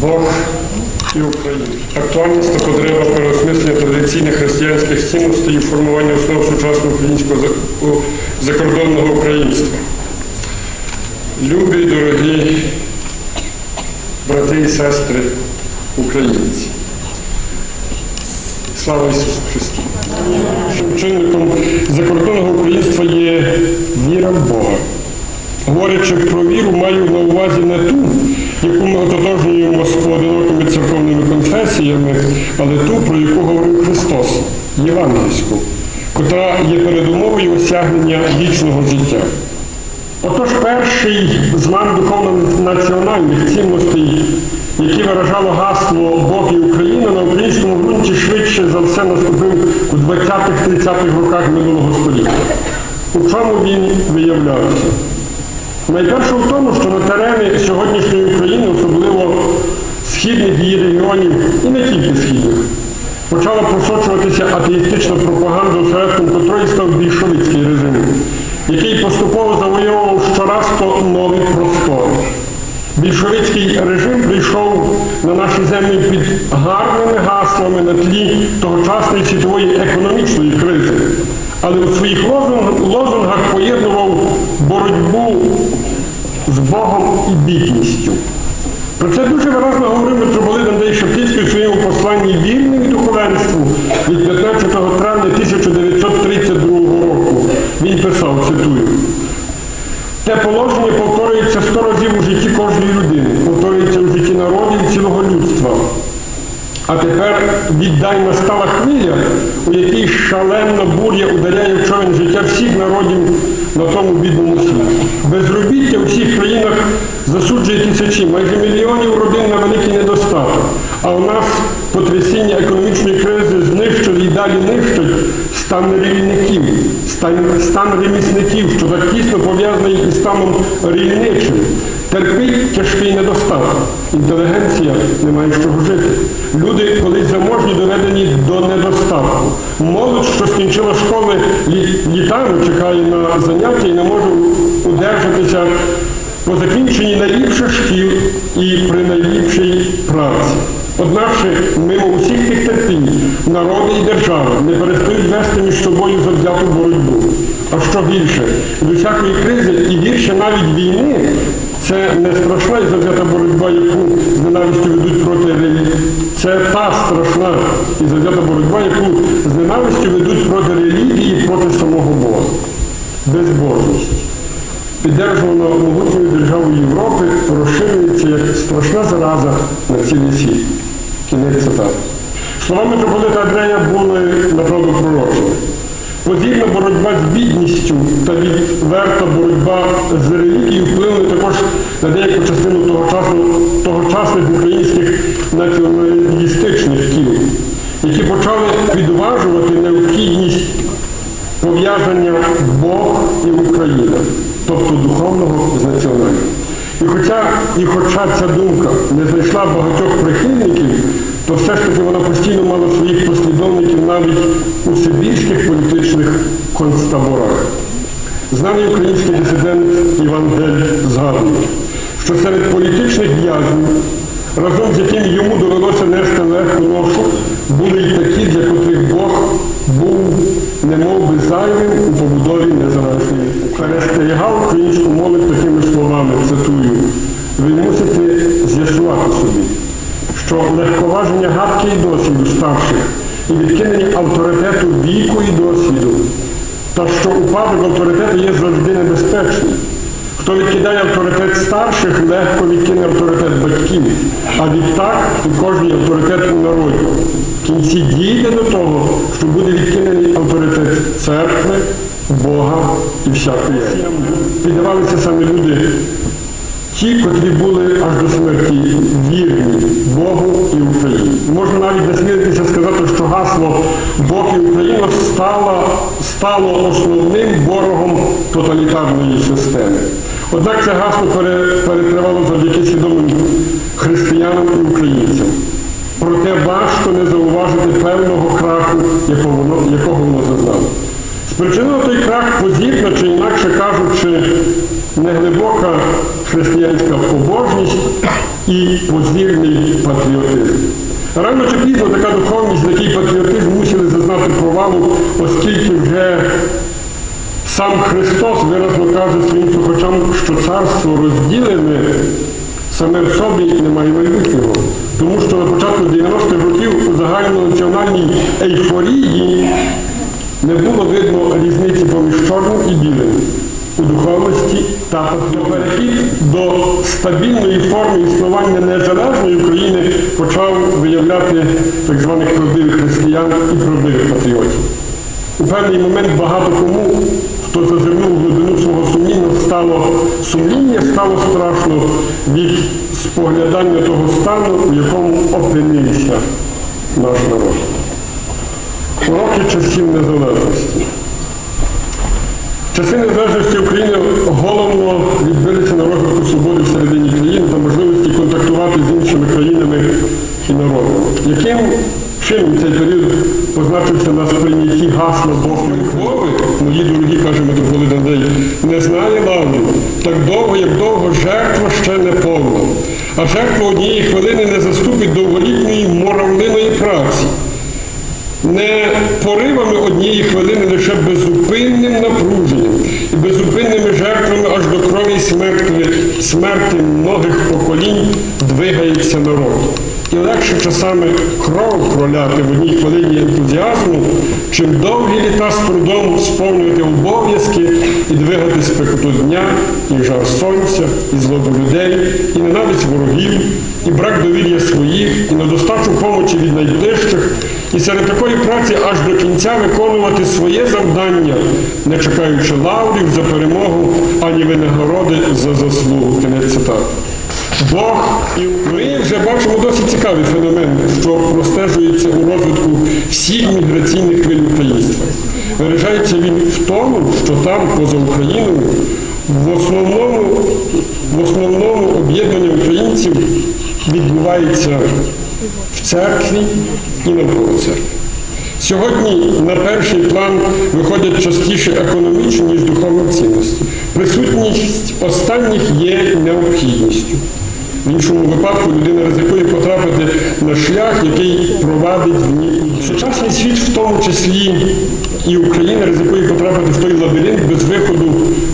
Бог і Україна. Актуальність та потреба переосмислення традиційних християнських цінностей і формування основ сучасного українського закордонного українства. Любі, дорогі брати і сестри українці. Слава Ісусу Христу! Чинником закордонного українства є віра в Бога. Говорячи про віру, маю на увазі не ту, яку ми ототожнюємо з поодинокими церковними конфесіями, але ту, про яку говорив Христос, євангельську, котра є передумовою осягнення вічного життя. Отож, перший злам духовно-національних цінностей, які виражало гасло Бог і Україна на українському ґрунті швидше за все наступив у 20-30-х роках минулого століття. У чому він виявлявся? Найперше в тому, що на терени сьогоднішньої України, особливо східних її регіонів, і не тільки східних, почала просочуватися атеїстична пропаганда, осередком котрої став більшовицький режим, який поступово завойовував щораз нові простори. Більшовицький режим прийшов на наші землі під гарними гаслами на тлі тогочасної світової економічної кризи, але у своїх лозунгах поєднував боротьбу з Богом і бідністю. Про це дуже виразно говорив митрополит Андрій Шептицький у своєму посланні вільному духовенству від 15 травня А тепер віддай настала хвиля, у якій шалена буря ударяє в човен життя всіх народів на тому бідному світі. Безробіття у всіх країнах засуджує тисячі, майже мільйонів родин на великий недостаток. А у нас потрясіння економічної кризи знищує і далі нищить стан рільників, стан, ремісників, що так тісно пов'язаний із станом рільничим. Терпить тяжкий недостаток. Інтелігенція не має з чого жити. Люди колись заможні доведені до недостатку. Молодь, що скінчила школи лі- літами, чекає на заняття і не може удержатися по закінченні найліпших шкіл і при найліпшій праці. Одначе, мимо усіх тих терпінь, народи і держави не перестають вести між собою завзяту боротьбу. А що більше, від усякої кризи і більше навіть війни, це не страшна і завзята боротьба, яку з ненавистю ведуть проти релігії. Це та страшна і завзята боротьба, яку з ненавистю ведуть проти релігії, проти самого Бога. Безбожність піддержувана могутньою державою Європи, розширюється як страшна зараза на цілий світ. Кінець цитати. Слова митрополита Андрея були направду пророчими. Подібна боротьба з бідністю та відверта боротьба з релігією вплинули також на деяку частину тогочасних, українських націоналістичних кіл, які почали підважувати необхідність пов'язання Бог і Україна, тобто духовного з національним. І хоча, і хоча ця думка не знайшла багатьох прихильників, то все ж таки вона постійно мала своїх послідовників навіть у сибірських політичних концтаборах. Знаний український дисидент Іван Гель згадує, що серед політичних в'язнів, разом з яким йому довелося нести легку ношу, були й такі, для котрих Бог був немов би зайвим у побудові незалежної. Перестерігав українську молодь такими словами, цитую, ви мусите з'ясувати собі, що легковаження гадки і досвіду старших і відкинення авторитету віку і досвіду, та що упадок авторитету є завжди небезпечним. Хто відкидає авторитет старших, легко відкине авторитет батьків, а відтак і кожний авторитет у народі. В кінці дійде до того, що буде відкинений авторитет церкви, Бога і всякої. Піддавалися саме люди, ті, котрі були аж до смерті вірні Богу і Україні. Можна навіть насмілитися сказати, що гасло Бог і Україна стало, стало основним ворогом тоталітарної системи. Однак це гасло перетривало завдяки свідомим християнам і українцям. Проте важко не зауважити певного краху, якого воно, зазнало. Спричинив той крах позірна, чи інакше кажучи, неглибока християнська побожність і позірний патріотизм. Рано чи пізно така духовність, Христос виразно каже своїм слухачам, що царство розділене саме в собі немає майбутнього. Тому що на початку 90-х років у загальнонаціональній ейфорії не було видно різниці поміж чорним і білим у духовності та перехід до стабільної форми існування незалежної України почав виявляти так званих правдивих християн і правдивих патріотів. У певний момент багато кому, хто зазирнув в глибину свого сумління, стало сумління, стало страшно від споглядання того стану, у якому опинився наш народ. Уроки часів незалежності. Часи незалежності України головно відбилися на розвитку свободи всередині країни та можливості контактувати з іншими країнами і народами. Яким чином цей період позначився на сприйнятті гасла Бога Львови, мої дорогі, каже митрополит Андрей, не знає ладу, так довго, як довго жертва ще не повна. А жертва однієї хвилини не заступить довголітньої моравлиної праці не поривами однієї хвилини, лише безупинним напруженням і безупинними жертвами аж до крові смерті, смерті многих поколінь двигається народ. І легше часами кров проляти в одній хвилині ентузіазму, чим довгі літа з трудом сповнювати обов'язки і двигати спекоту дня, і жар сонця, і злобу людей, і ненависть ворогів, і брак довір'я своїх, і недостачу помочі від найближчих, і серед такої праці аж до кінця виконувати своє завдання, не чекаючи лаврів за перемогу, ані винагороди за заслугу. Кінець цитати. Бог і ми вже бачимо досить цікавий феномен, що простежується у розвитку всіх міграційних хвиль українства. Виражається він в тому, що там, поза Україною, в основному, в основному об'єднання українців відбувається в церкві і навколо церкви. Сьогодні на перший план виходять частіше економічні, ніж духовні цінності. Присутність останніх є необхідністю. В іншому випадку людина ризикує потрапити на шлях, який провадить в ній. Сучасний світ, в тому числі і Україна, ризикує потрапити в той лабіринт без виходу,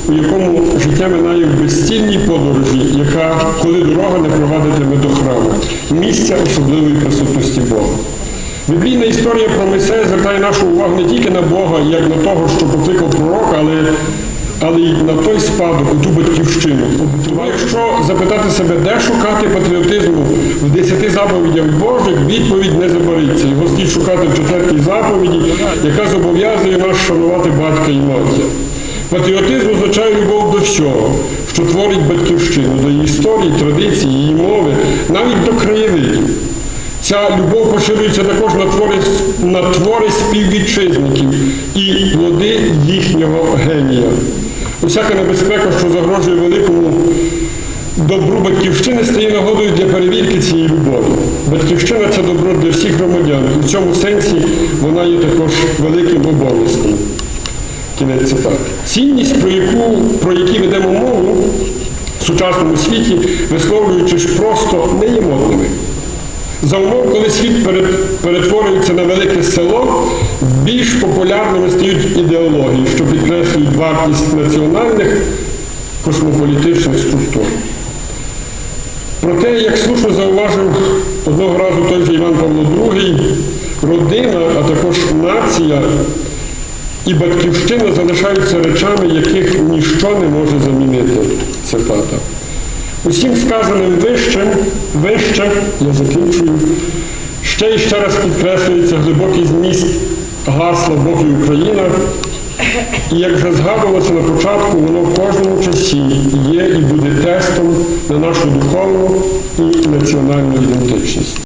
у якому життя минає в безцільній подорожі, яка, коли дорога не провадитиме до храму, місця особливої присутності Бога. Біблійна історія про Мойсея звертає нашу увагу не тільки на Бога, як на того, що покликав пророка, але, але й на той спадок, у ту батьківщину. Якщо запитати себе, де шукати патріотизму в десяти заповідях Божих, відповідь не забариться. Його слід шукати в четвертій заповіді, яка зобов'язує нас шанувати батька і матір. Патріотизм означає любов до всього, що творить батьківщину, до її історії, традицій, її мови, навіть до краєвидів. Ця любов поширюється також на твори, на твори співвітчизників і плоди їхнього генія. Усяка небезпека, що загрожує великому добру батьківщини, стає нагодою для перевірки цієї любові. Батьківщина це добро для всіх громадян. І в цьому сенсі вона є також великим обов'язком. Кінець цитати. Цінність, про яку про які ведемо мову в сучасному світі, висловлюючись просто не є модними. За умов, коли світ перетворюється на велике село, більш популярними стають ідеології, що підкреслюють вартість національних космополітичних структур. Проте, як слушно зауважив одного разу той же Іван Павло II, родина, а також нація і батьківщина залишаються речами, яких ніщо не може замінити. Цитата. Усім сказаним вищим, вище, я закінчую, ще і ще раз підкреслюється глибокий зміст гасла Бог і Україна. І як вже згадувалося на початку, воно в кожному часі є і буде тестом на нашу духовну і національну ідентичність.